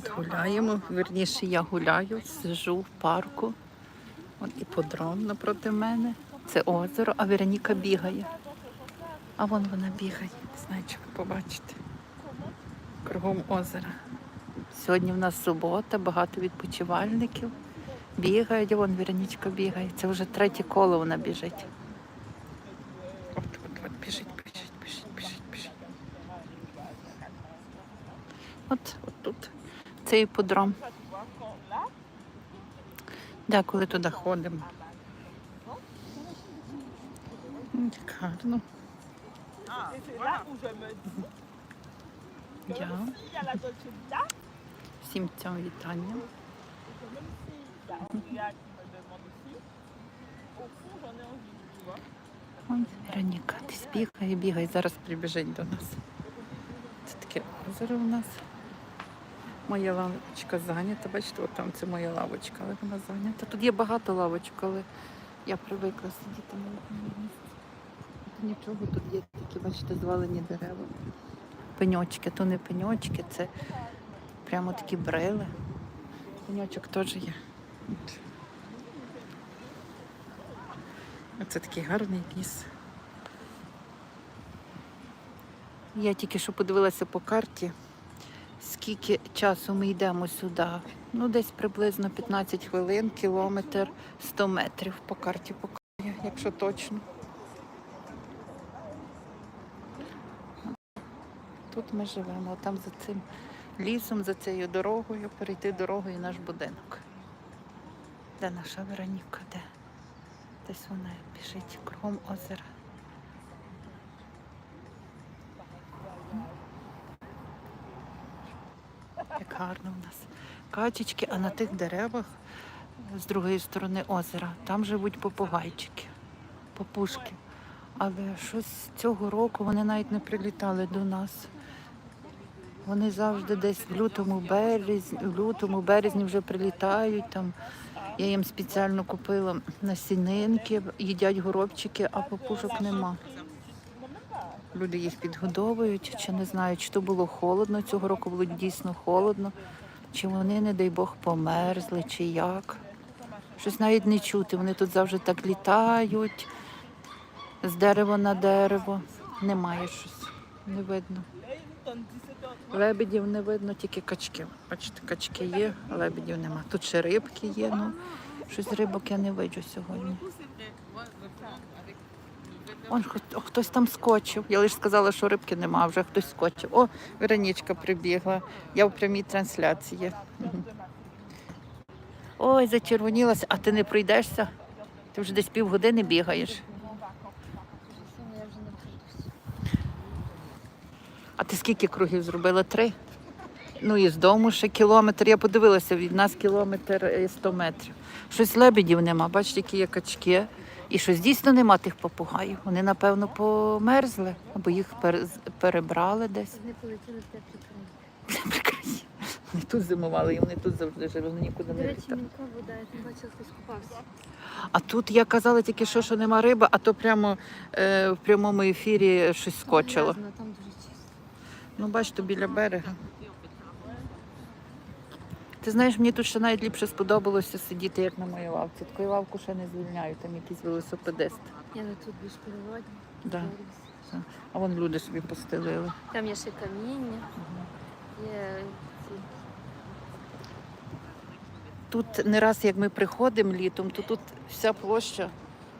тут гуляємо. Вірніше, я гуляю, сижу в парку. От іподром напроти мене. Це озеро, а Вероніка бігає. А вон вона бігає. Не знаю, чи ви побачите. Кругом озера. Сьогодні в нас субота, багато відпочивальників. Бігають, вон Веронічка бігає. Це вже третє коло вона біжить. От, от, от, біжить, біжить, біжить, біжить, біжить. От. Це іподром. Деколи туди ходимо. Як гарно. Я всім tu vois. Вон Вероніка десь бігає, бігає, зараз прибіжить до нас. Це таке озеро у нас. Моя лавочка зайнята. Бачите, от там це моя лавочка, але вона зайнята. Тут є багато лавочок, але я привикла сидіти на одному місці. Нічого, тут є такі, бачите, звалені дерева. Пеньочки, то не пеньочки, це прямо такі брили. Пеньочок теж є. Оце такий гарний ліс. Я тільки що подивилася по карті, скільки часу ми йдемо сюди. Ну, десь приблизно 15 хвилин, кілометр, 100 метрів по карті показує, якщо точно. Тут ми живемо, а там за цим лісом, за цією дорогою, перейти дорогою наш будинок. Де наша Вероніка? Де? Десь вона біжить кругом озера. Як гарно у нас. Качечки, а на тих деревах з другої сторони озера, там живуть попугайчики, попушки. Але щось цього року вони навіть не прилітали до нас. Вони завжди десь в лютому березні, в лютому березні вже прилітають там. Я їм спеціально купила насінинки, їдять горобчики, а папушок нема. Люди їх підгодовують, чи не знаю, чи то було холодно, цього року було дійсно холодно, чи вони, не дай Бог, померзли, чи як. Щось навіть не чути. Вони тут завжди так літають з дерева на дерево. Немає щось, не видно. Là, il nous donne 17 heures. Лебедів не видно, тільки качки. Бачите, качки є, лебедів нема. Тут ще рибки є, ну щось рибок я не бачу сьогодні. Он хтось там скочив. Я лише сказала, що рибки нема, вже хтось скочив. О, Веронічка прибігла. Я в прямій трансляції. Ой, зачервонілася, а ти не пройдешся? Ти вже десь півгодини бігаєш. А ти скільки кругів зробила? Три? Ну і з дому ще кілометр. Я подивилася, від нас кілометр е, 100 метрів. Щось лебедів нема, бачите, які є качки. І щось дійсно нема тих попугаїв. Вони, напевно, померзли, або їх перебрали десь. Вони полетіли в теплі краї. Прекрасні. Вони тут зимували, і вони тут завжди жили, вони нікуди До не речі, літали. мілка вода, я там бачила, хтось купався. А тут я казала тільки що, що нема риби, а то прямо е, в прямому ефірі щось скочило. Грязно, Там дуже чисто. Ну, бачите, біля берега. Ти знаєш, мені тут ще навіть ліпше сподобалося сидіти, як на моїй лавці. Таку лавку ще не звільняю, там якийсь велосипедист. Я не тут більш природні. Да. А вон люди собі постелили. Там є ще каміння, є Тут не раз, як ми приходимо літом, то тут вся площа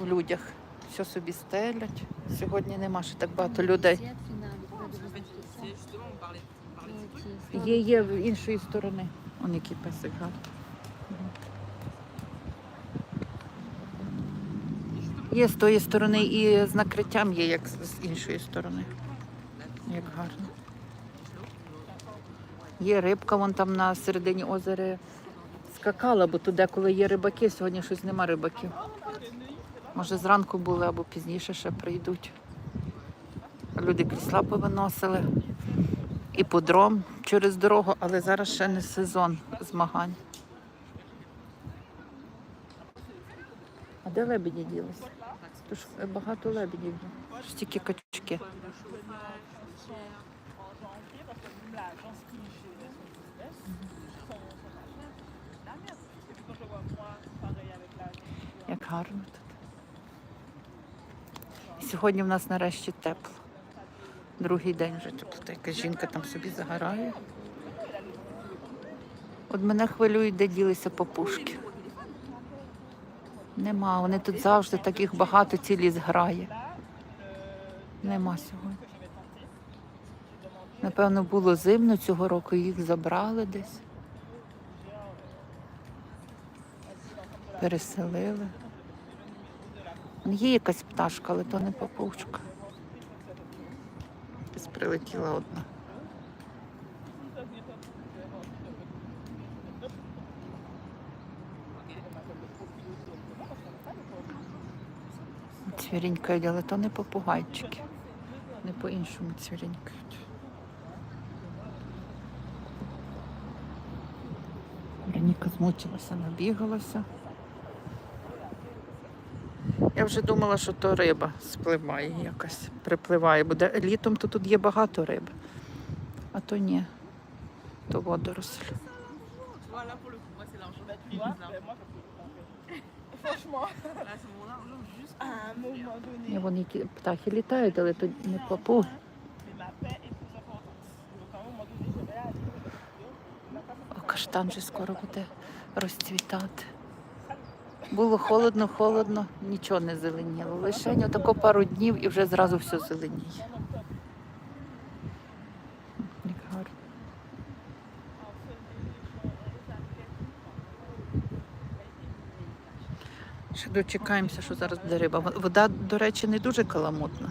в людях. Все собі стелять. Сьогодні нема ще так багато людей. Видно, без Ну, Є, є в іншої сторони. Он який песик гарний. Є з тої сторони і з накриттям є, як з іншої сторони. Як гарно. Є рибка, вон там на середині озера скакала, бо туди, коли є рибаки, сьогодні щось нема рибаків. Може, зранку були або пізніше ще прийдуть. Люди крісла повиносили іподром через дорогу, але зараз ще не сезон змагань. А де лебеді ділися? Тож е, багато лебедів. стільки тільки качки. Як гарно тут. І сьогодні в нас нарешті тепло. Другий день вже тепло. Та якась жінка там собі загорає. От мене хвилюють, де ділися папушки. Нема, вони тут завжди таких багато цілі зграє. Нема сьогодні. Напевно, було зимно цього року, їх забрали десь. Переселили. Є якась пташка, але то не папушка. Прилетіла одна. Цвірінькають, але то не попугайчики. Не по-іншому цвірінькають. Вероніка змучилася, набігалася. Я вже думала, що то риба спливає якась, припливає. Буде літом то тут є багато риби. А то ні. То водоросль. Ні, Вони птахи літають, але то не aller. О, каштан вже скоро буде розцвітати. Було холодно, холодно, нічого не зеленіло. Лише отако пару днів і вже зразу все зеленіє. Ще дочекаємося, що зараз буде риба. Вода, до речі, не дуже каламутна.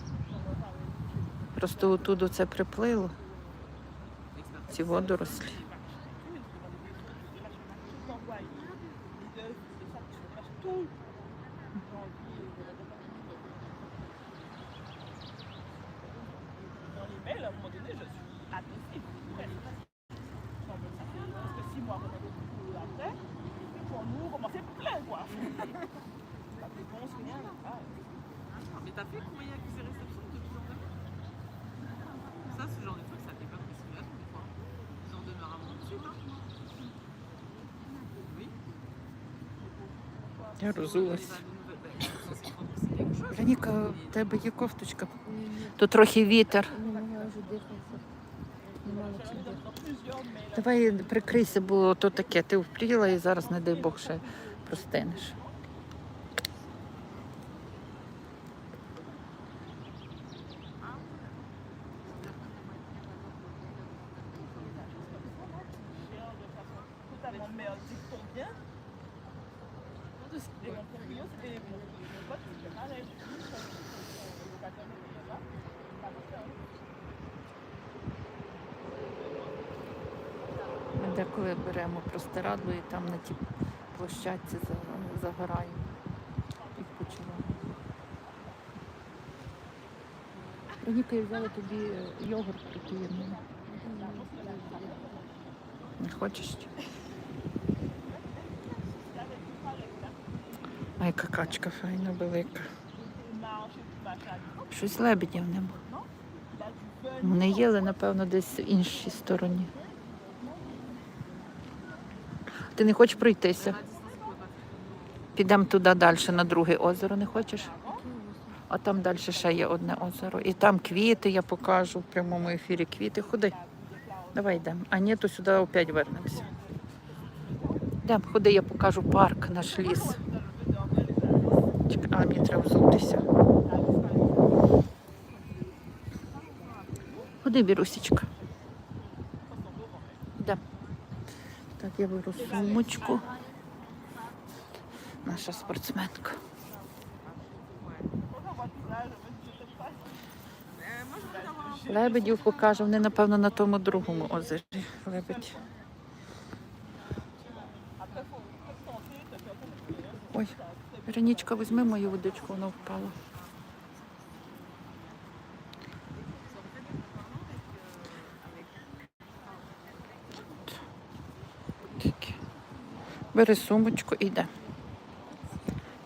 Просто отуди це приплило, ці водорослі. Quelque розулась. Вероніка, в тебе є кофточка. Тут трохи вітер. Давай прикрийся, бо то таке. Ти впліла і зараз, не дай Бог, ще простинеш. Деколи беремо простирадло і там на тій площадці за- загораємо. Відпочиваємо. Вероніка, я взяла тобі йогурт протеїновий. Не хочеш? А яка качка файна, велика. Щось лебедів нема. Вони їли, напевно, десь в іншій стороні. Ти не хочеш пройтися? Підемо туди далі, на друге озеро, не хочеш? А там далі ще є одне озеро. І там квіти я покажу в прямому ефірі. Квіти. Ходи. Давай йдемо. А ні, то сюди опять вернемося. Йдемо, ходи, я покажу парк, наш ліс. А мені треба взутися. Ходи, Бірусічка. Йдемо. Так, я беру сумочку. Наша спортсменка. Лебедів покажу. Вони, напевно, на тому другому озері. Лебедь. Ой, Веронічка, візьми мою водичку, вона впала. Бери сумочку і йде.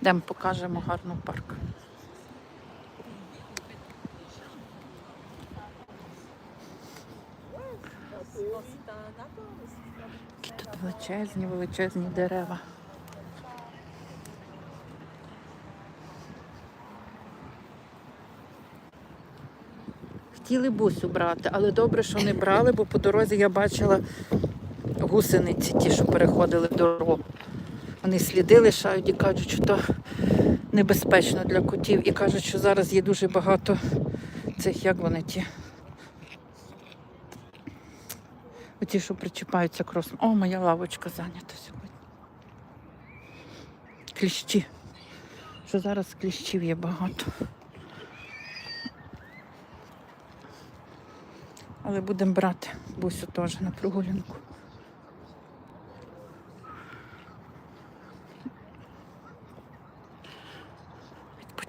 Йдемо, покажемо гарну парк. Які тут величезні, величезні дерева. Хотіли бусю брати, але добре, що не брали, бо по дорозі я бачила гусениці, ті, що переходили дорогу. Вони сліди лишають і кажуть, що то небезпечно для котів. І кажуть, що зараз є дуже багато цих, як вони ті. Оті, що причіпаються кросом. О, моя лавочка зайнята сьогодні. Кліщі. Що зараз кліщів є багато. Але будемо брати бусю теж на прогулянку.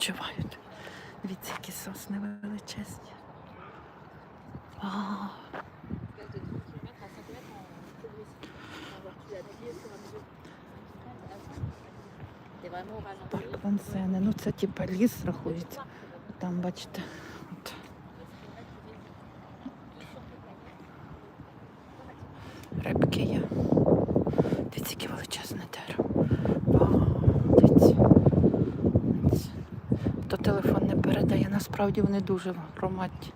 Відпочивають. Дивіться, які сосни величезні. Вау. Парк Вансени. Ну це типа ліс рахується. Там, бачите, от. Рибки є. Дивіться, яке величезне дерево. Вау, дивіться. Дивіться. То телефон не передає, насправді вони дуже громадні.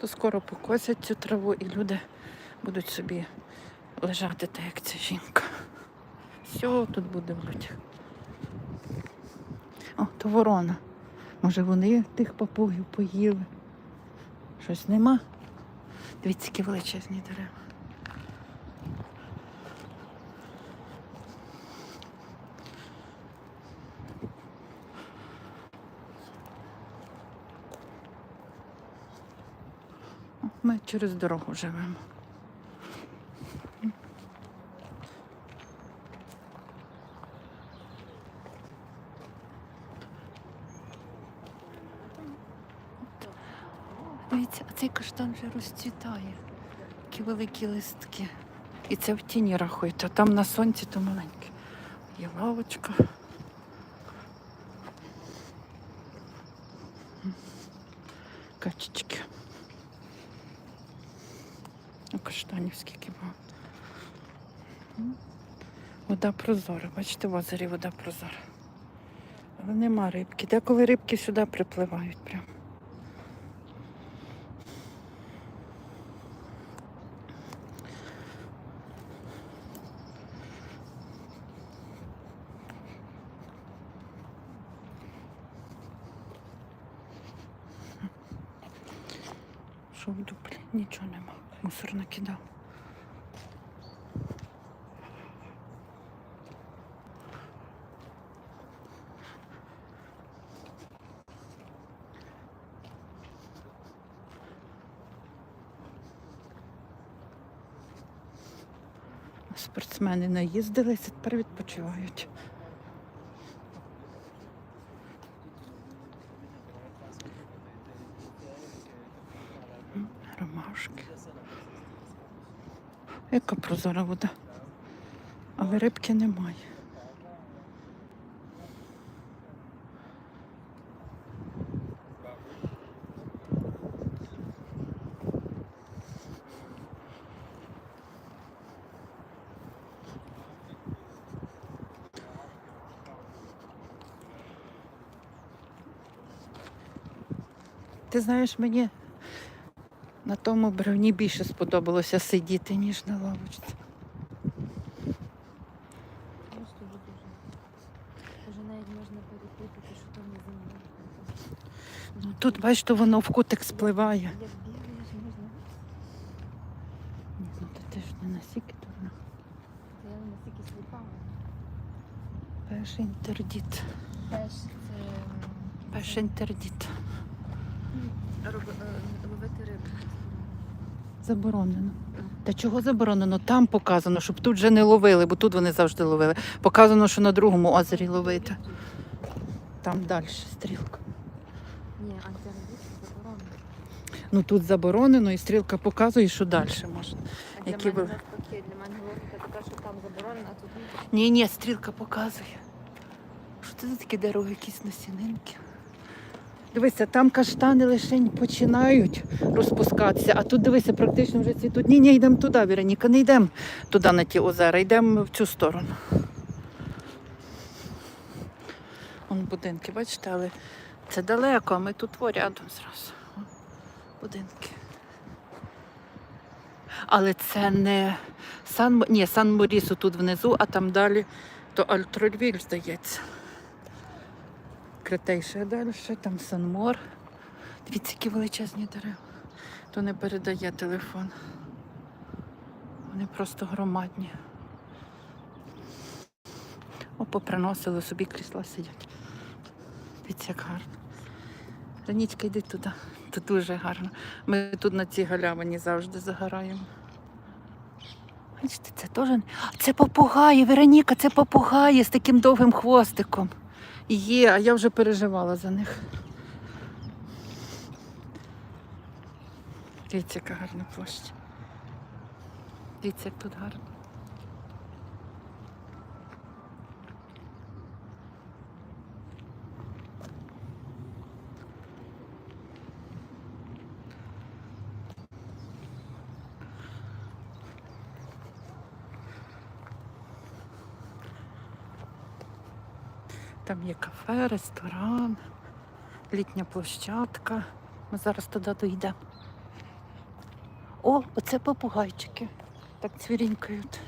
То скоро покосять цю траву і люди будуть собі лежати так, як ця жінка. Все тут буде вроді. О, то ворона. Може вони тих папугів поїли. Щось нема. Дивіться, які величезні дерева. О, Ми через дорогу живемо. Дивіться, а цей каштан вже розцвітає. Такі великі листки. І це в тіні рахуйте, а там на сонці то маленьке. Є лавочка. Качечки. А каштанів скільки багато. Вода прозора. Бачите, в озері вода прозора. Але нема рибки. Деколи рибки сюди припливають прямо. Що в дуплі? Нічого нема. Мусор накидав. Спортсмени наїздилися, тепер відпочивають. Ромашки. Яка прозора вода. Але рибки немає. Ти знаєш, мені на тому бревні більше сподобалося сидіти, ніж на лавочці. Ну, тут, бачите, воно в кутик спливає. Ні, ну ти ж не настільки дурна. Я настільки сліпа. Пеш інтердіт. Теж це інтердіт. е, ловити рибу. Заборонено. Та чого заборонено? Там показано, щоб тут вже не ловили, бо тут вони завжди ловили. Показано, що на другому озері ловити. Там далі стрілка. Ні, антиарабіт заборонено. Ну тут заборонено, і стрілка показує, що далі можна. А для Які мене ви- навпаки, для мене логіка така, що там заборонено, а тут ні. Ні, ні, стрілка показує. Що це за такі дороги, якісь насінинки? Дивися, там каштани лише починають розпускатися, а тут дивися, практично вже цвітуть. Ні, ні, йдемо туди, Вероніка, не йдемо туди на ті озера, йдемо в цю сторону. Вон будинки, бачите, але це далеко, а ми тут рядом зразу. Будинки. Але це не Сан, Сан Морісо тут внизу, а там далі то Альтрольвіль, здається. Критейше далі, там Санмор. Дивіться, які величезні дерева. То не передає телефон. Вони просто громадні. О, поприносили собі крісла сидять. Дивіться, як гарно. Ранічка, йди туди. Тут дуже гарно. Ми тут на цій галявині завжди загораємо. Бачите, це теж. Це попугаї, Вероніка, це попугаї з таким довгим хвостиком. Є, а я вже переживала за них. Дивіться, яка гарна площа. Дивіться, як тут гарно. Там є кафе, ресторан, літня площадка. Ми зараз туди дійдемо. О, оце попугайчики. Так цвірінькають.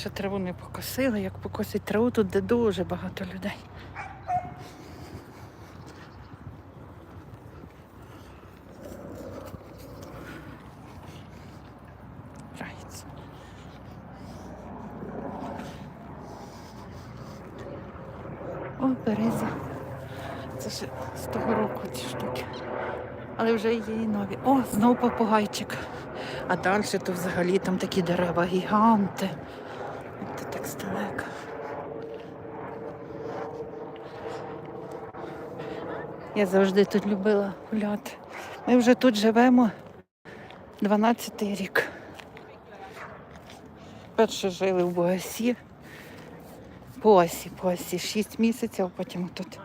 Ще траву не покосили, як покосить траву, тут де дуже багато людей. Грається. О, береза. Це ще з того року ці штуки. Але вже є і нові. О, знову попугайчик. А далі то взагалі там такі дерева гіганти. Це так здалека. Я завжди тут любила гуляти. Ми вже тут живемо 12-й рік. Перше жили в Буасі. По осі 6 місяців, потім тут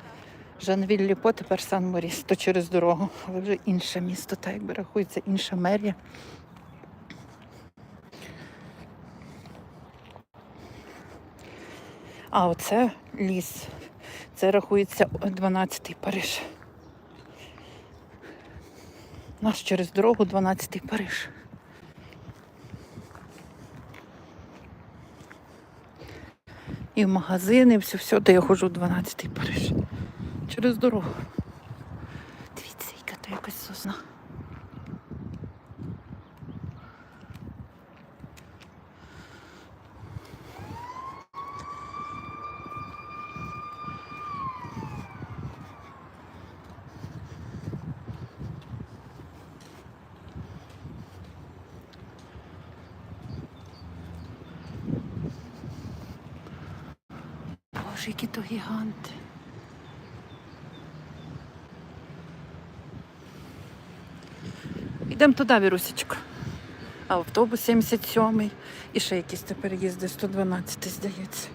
Жанвіль Ліпо, тепер Сан Моріс, то через дорогу, але вже інше місто, так якби рахується, інша мерія. А оце ліс. Це рахується 12-й Париж. У нас через дорогу 12-й Париж. І в магазини, все, все, де я ходжу 12-й Париж. Через дорогу. Дивіться, яка то якась сосна. Боже, які то гіганти. Йдемо туди, Вірусечка. А автобус 77-й. І ще якісь тепер їзди 112, здається.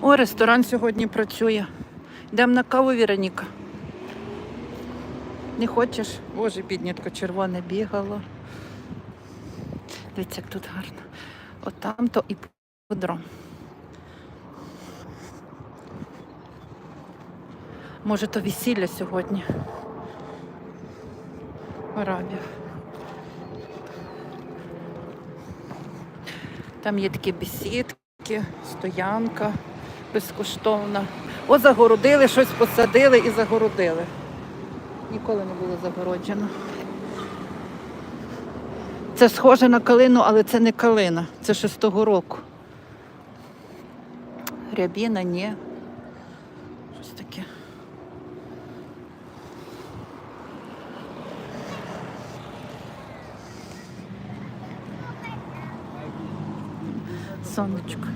О, ресторан сьогодні працює. Йдемо на каву, Віроніка. Не хочеш? Боже, біднятко червоне бігало. Дивіться, як тут гарно. От там то і подром. Може, то весілля сьогодні. Арабів. Там є такі бесідки, стоянка безкоштовна. О, загородили, щось посадили і загородили. Ніколи не було загороджено. Це схоже на калину, але це не калина. Це ще з того року. Рябіна, ні. Щось таке. Сонечко.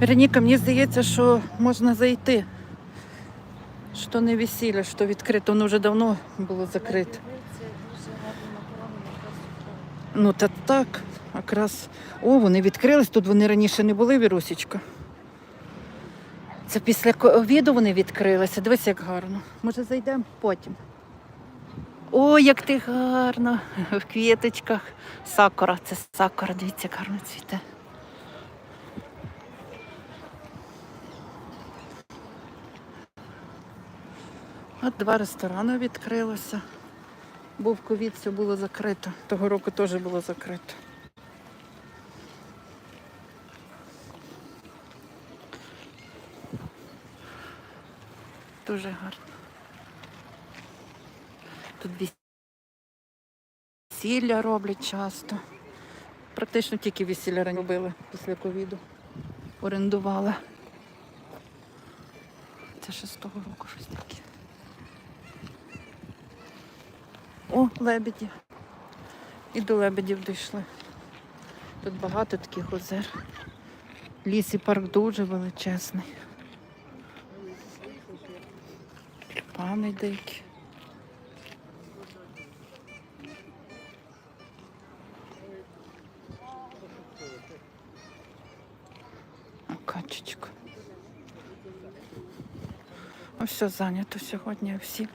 Вероніка, мені здається, що можна зайти. Що не весілля, що відкрито, воно вже давно було закрите. Ну та так, якраз. О, вони відкрились, тут вони раніше не були, Вірусічка. Це після ковіду вони відкрилися. Дивись, як гарно. Може, зайдемо потім. О, як ти гарно! В квіточках. Сакура, це сакура, дивіться, як гарно цвіте. От два ресторани відкрилося. Був ковід, все було закрито. Того року теж було закрито. Дуже гарно. Тут весілля роблять часто. Практично тільки весілля робили після ковіду. Орендували. Це ще з того року щось таке. О, лебеді. І до лебедів дійшли. Тут багато таких озер. Ліс і парк дуже величезний. Тюльпани дикі. О, Качечка. Ось все зайнято сьогодні. Всі